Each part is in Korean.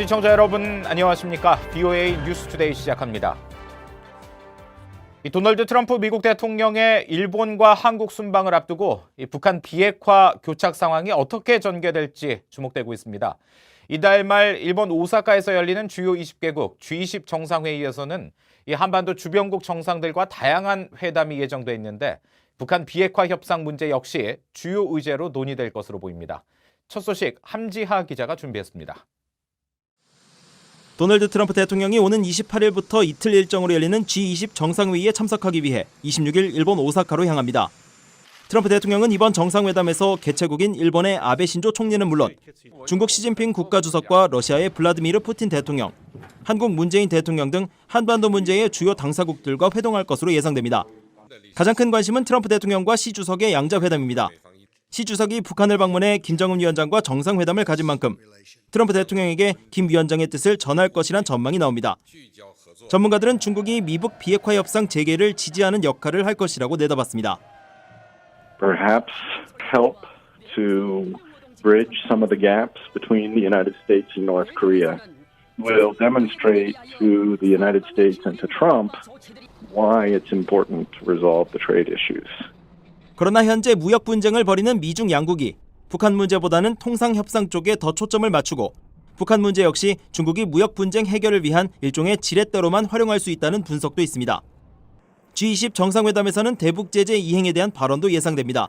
시청자 여러분 안녕하십니까? BOA 뉴스투데이 시작합니다. 이 도널드 트럼프 미국 대통령의 일본과 한국 순방을 앞두고 이 북한 비핵화 교착 상황이 어떻게 전개될지 주목되고 있습니다. 이달 말 일본 오사카에서 열리는 주요 20개국 G20 정상회의에서는 이 한반도 주변국 정상들과 다양한 회담이 예정돼 있는데 북한 비핵화 협상 문제 역시 주요 의제로 논의될 것으로 보입니다. 첫 소식 함지하 기자가 준비했습니다. 도널드 트럼프 대통령이 오는 28일부터 이틀 일정으로 열리는 G20 정상회의에 참석하기 위해 26일 일본 오사카로 향합니다. 트럼프 대통령은 이번 정상회담에서 개최국인 일본의 아베 신조 총리는 물론 중국 시진핑 국가주석과 러시아의 블라디미르 푸틴 대통령, 한국 문재인 대통령 등 한반도 문제의 주요 당사국들과 회동할 것으로 예상됩니다. 가장 큰 관심은 트럼프 대통령과 시 주석의 양자 회담입니다. 시 주석이 북한을 방문해 김정은 위원장과 정상회담을 가진 만큼 트럼프 대통령에게 김 위원장의 뜻을 전할 것이란 전망이 나옵니다. 전문가들은 중국이 미북 비핵화 협상 재개를 지지하는 역할을 할 것이라고 내다봤습니다. perhaps help to bridge some of the gaps between the United States and North Korea will demonstrate to the United States and to Trump why it's important to resolve the trade issues. 그러나 현재 무역 분쟁을 벌이는 미중 양국이 북한 문제보다는 통상 협상 쪽에 더 초점을 맞추고 북한 문제 역시 중국이 무역 분쟁 해결을 위한 일종의 지렛대로만 활용할 수 있다는 분석도 있습니다. G20 정상회담에서는 대북 제재 이행에 대한 발언도 예상됩니다.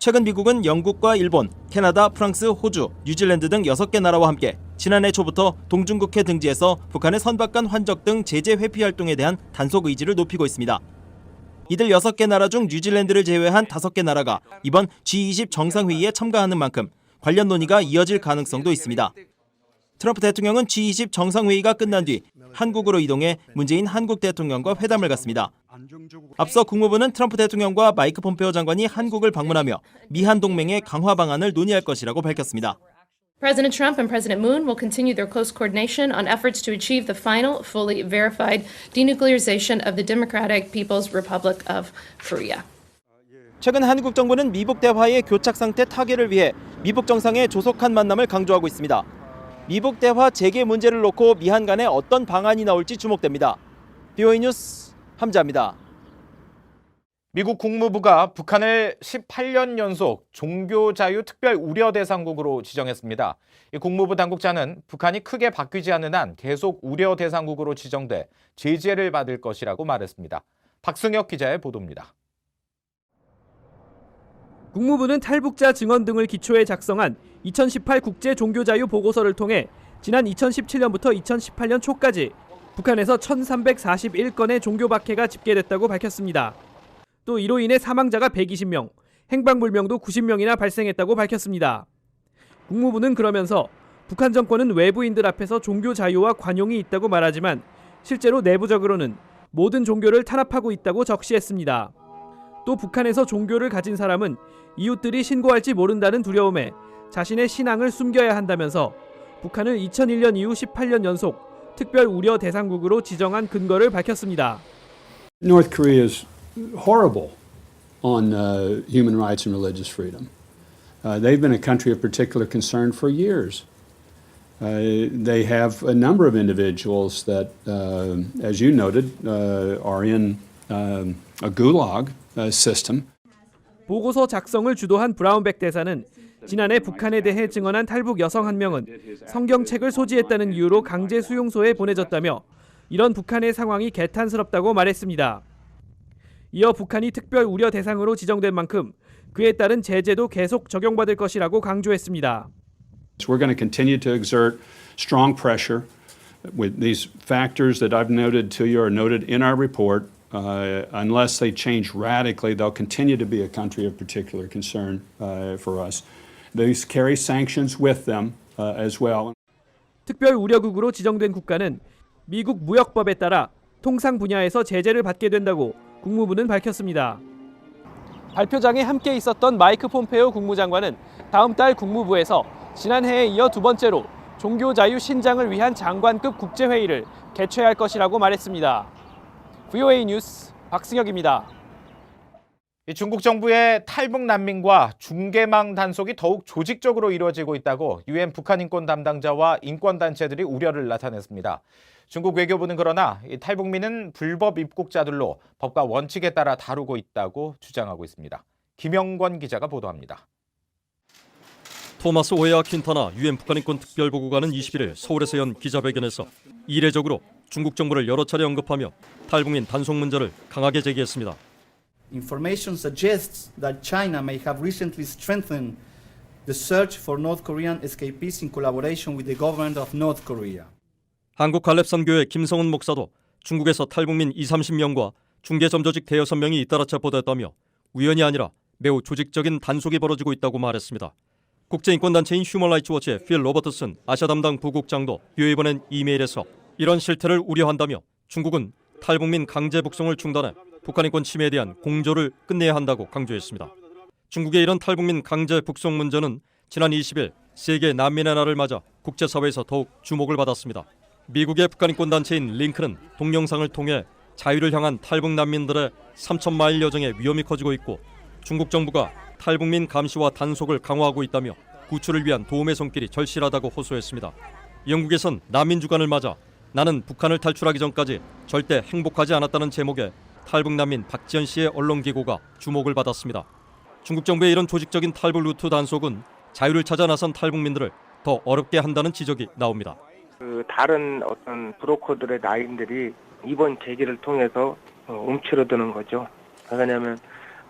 최근 미국은 영국과 일본, 캐나다, 프랑스, 호주, 뉴질랜드 등 6개 나라와 함께 지난해 초부터 동중국해 등지에서 북한의 선박 간 환적 등 제재 회피 활동에 대한 단속 의지를 높이고 있습니다. 이들 6개 나라 중 뉴질랜드를 제외한 5개 나라가 이번 G20 정상회의에 참가하는 만큼 관련 논의가 이어질 가능성도 있습니다. 트럼프 대통령은 G20 정상회의가 끝난 뒤 한국으로 이동해 문재인 한국 대통령과 회담을 갖습니다. 앞서 국무부는 트럼프 대통령과 마이크 폼페오 장관이 한국을 방문하며 미한 동맹의 강화 방안을 논의할 것이라고 밝혔습니다. President Trump and President Moon will continue their close coordination on efforts to achieve the final, fully verified denuclearization of the Democratic People's Republic of Korea. 최근 한국 정부는 미북 대화의 교착 상태 타개를 위해 미북 정상의 조속한 만남을 강조하고 있습니다. 미북 대화 재개 문제를 놓고 미한 간에 어떤 방안이 나올지 주목됩니다. BOA 뉴스 함자입니다. 미국 국무부가 북한을 18년 연속 종교 자유 특별 우려 대상국으로 지정했습니다. 이 국무부 당국자는 북한이 크게 바뀌지 않는 한 계속 우려 대상국으로 지정돼 제재를 받을 것이라고 말했습니다. 박승혁 기자의 보도입니다. 국무부는 탈북자 증언 등을 기초에 작성한 2018 국제 종교 자유 보고서를 통해 지난 2017년부터 2018년 초까지 북한에서 1,341건의 종교 박해가 집계됐다고 밝혔습니다. 또 이로 인해 사망자가 120명, 행방불명도 90명이나 발생했다고 밝혔습니다. 국무부는 그러면서 북한 정권은 외부인들 앞에서 종교 자유와 관용이 있다고 말하지만 실제로 내부적으로는 모든 종교를 탄압하고 있다고 적시했습니다. 또 북한에서 종교를 가진 사람은 이웃들이 신고할지 모른다는 두려움에 자신의 신앙을 숨겨야 한다면서 북한을 2001년 이후 18년 연속 특별 우려 대상국으로 지정한 근거를 밝혔습니다. North Korea is horrible on uh, human rights and religious freedom. Uh, they've been a country of particular concern for years. Uh, they have a number of individuals that, uh, as you noted, uh, are in um, a gulag uh, system. 보고서 작성을 주도한 브라운백 대사는 지난해 북한에 대해 증언한 탈북 여성 한 명은 성경책을 소지했다는 이유로 강제 수용소에 보내졌다며 이런 북한의 상황이 개탄스럽다고 말했습니다. 이어 북한이 특별 우려 대상으로 지정된 만큼 그에 따른 제재도 계속 적용받을 것이라고 강조했습니다. We're going to continue to exert strong pressure with these factors that I've noted to you are noted in our report. Uh, unless they change radically, they'll continue to be a country of particular concern uh, for us. These carry sanctions with them uh, as well. 특별 우려국으로 지정된 국가는 미국 무역법에 따라 통상 분야에서 제재를 받게 된다고 국무부는 밝혔습니다. 발표장에 함께 있었던 마이크 폼페오 국무장관은 다음 달 국무부에서 지난해에 이어 두 번째로 종교 자유 신장을 위한 장관급 국제 회의를 개최할 것이라고 말했습니다. VOA 뉴스 박승혁입니다. 이 중국 정부의 탈북 난민과 중개망 단속이 더욱 조직적으로 이루어지고 있다고 유엔 북한 인권 담당자와 인권 단체들이 우려를 나타냈습니다. 중국 외교부는 그러나 이 탈북민은 불법 입국자들로 법과 원칙에 따라 다루고 있다고 주장하고 있습니다. 김영권 기자가 보도합니다. 토마스 오에아 퀸타나 유엔 북한인권 특별보고관은 21일 서울에서 연 기자회견에서 이례적으로 중국 정부를 여러 차례 언급하며 탈북민 단속 문제를 강하게 제기했습니다. Information suggests that China may have recently strengthened the search for North Korean escapees in collaboration with the government of North Korea. 한국 갈렙선교회 김성훈 목사도 중국에서 탈북민 2, 30명과 중개점조직 대여섯 명이 잇따라 체포됐다며 우연이 아니라 매우 조직적인 단속이 벌어지고 있다고 말했습니다. 국제인권단체인 휴먼라이츠 워치의 필 로버트슨 아시아 담당 부국장도 뷰에 보낸 이메일에서 이런 실태를 우려한다며 중국은 탈북민 강제 북송을 중단해 북한 인권 침해에 대한 공조를 끝내야 한다고 강조했습니다. 중국의 이런 탈북민 강제 북송 문제는 지난 20일 세계 난민의 날을 맞아 국제사회에서 더욱 주목을 받았습니다. 미국의 북한인권 단체인 링크는 동영상을 통해 자유를 향한 탈북 난민들의 3천 마일 여정의 위험이 커지고 있고 중국 정부가 탈북민 감시와 단속을 강화하고 있다며 구출을 위한 도움의 손길이 절실하다고 호소했습니다. 영국에선 난민 주간을 맞아 나는 북한을 탈출하기 전까지 절대 행복하지 않았다는 제목의 탈북 난민 박지현 씨의 언론 기고가 주목을 받았습니다. 중국 정부의 이런 조직적인 탈북 루트 단속은 자유를 찾아 나선 탈북민들을 더 어렵게 한다는 지적이 나옵니다. 그 다른 어떤 브로커들의 라인들이 이번 계기를 통해서 어, 움츠러드는 거죠. 왜냐하면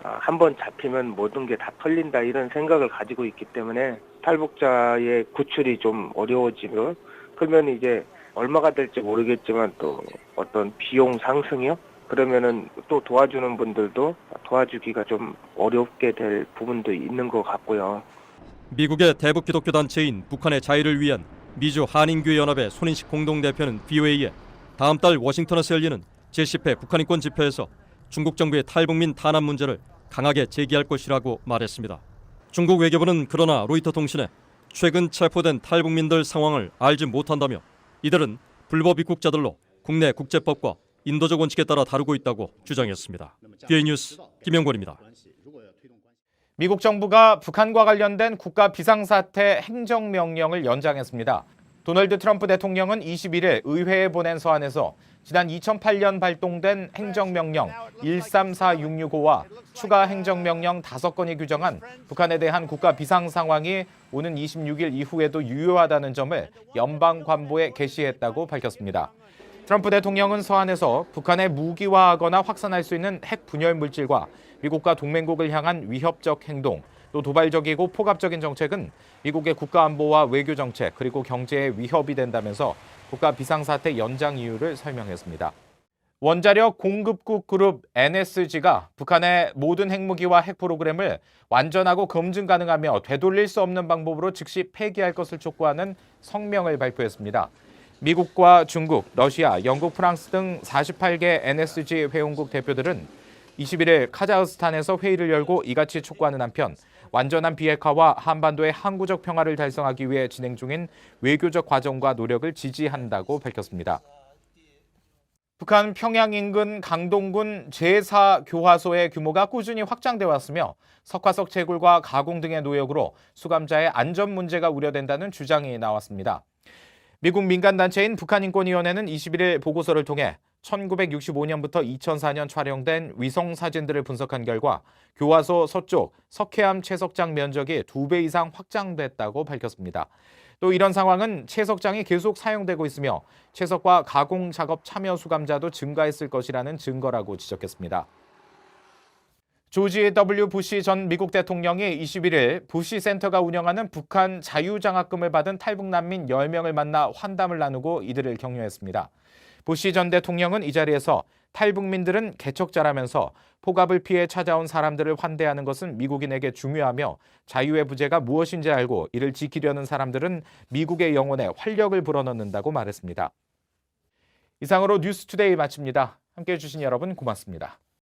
한번 잡히면 모든 게 다 털린다 이런 생각을 가지고 있기 때문에 탈북자의 구출이 좀 어려워지면 그러면 이제 얼마가 될지 모르겠지만 또 어떤 비용 상승이요? 그러면은 또 도와주는 분들도 도와주기가 좀 어렵게 될 부분도 있는 것 같고요. 미국의 대북 기독교 단체인 북한의 자유를 위한 미주 한인교회 연합의 손인식 공동대표는 BOA에 다음 달 워싱턴에서 열리는 제10회 북한인권 집회에서 중국 정부의 탈북민 탄압 문제를 강하게 제기할 것이라고 말했습니다. 중국 외교부는 그러나 로이터 통신에 최근 체포된 탈북민들 상황을 알지 못한다며 이들은 불법 입국자들로 국내 국제법과 인도적 원칙에 따라 다루고 있다고 주장했습니다. BA 뉴스 김영권입니다. 미국 정부가 북한과 관련된 국가 비상사태 행정명령을 연장했습니다. 도널드 트럼프 대통령은 21일 의회에 보낸 서한에서 지난 2008년 발동된 행정명령 134665와 추가 행정명령 5건이 규정한 북한에 대한 국가 비상 상황이 오는 26일 이후에도 유효하다는 점을 연방 관보에 게시했다고 밝혔습니다. 트럼프 대통령은 서한에서 북한의 무기화하거나 확산할 수 있는 핵 분열 물질과 미국과 동맹국을 향한 위협적 행동, 또 도발적이고 포갑적인 정책은 미국의 국가 안보와 외교 정책 그리고 경제에 위협이 된다면서 국가 비상사태 연장 이유를 설명했습니다. 원자력 공급국 그룹 NSG가 북한의 모든 핵무기와 핵 프로그램을 완전하고 검증 가능하며 되돌릴 수 없는 방법으로 즉시 폐기할 것을 촉구하는 성명을 발표했습니다. 미국과 중국, 러시아, 영국, 프랑스 등 48개 NSG 회원국 대표들은 21일 카자흐스탄에서 회의를 열고 이같이 촉구하는 한편 완전한 비핵화와 한반도의 항구적 평화를 달성하기 위해 진행 중인 외교적 과정과 노력을 지지한다고 밝혔습니다. 북한 평양 인근 강동군 제4 교화소의 규모가 꾸준히 확장돼 왔으며 석화석 채굴과 가공 등의 노역으로 수감자의 안전 문제가 우려된다는 주장이 나왔습니다. 미국 민간단체인 북한인권위원회는 21일 보고서를 통해 1965년부터 2004년 촬영된 위성 사진들을 분석한 결과 교화소 서쪽 석회암 채석장 면적이 두배 이상 확장됐다고 밝혔습니다. 또 이런 상황은 채석장이 계속 사용되고 있으며 채석과 가공 작업 참여 수감자도 증가했을 것이라는 증거라고 지적했습니다. 조지 W. 부시 전 미국 대통령이 21일 부시 센터가 운영하는 북한 자유장학금을 받은 탈북 난민 10명을 만나 환담을 나누고 이들을 격려했습니다. 부시 전 대통령은 이 자리에서 탈북민들은 개척자라면서 포갑을 피해 찾아온 사람들을 환대하는 것은 미국인에게 중요하며 자유의 부재가 무엇인지 알고 이를 지키려는 사람들은 미국의 영혼에 활력을 불어넣는다고 말했습니다. 이상으로 뉴스투데이 마칩니다. 함께해 주신 여러분 고맙습니다.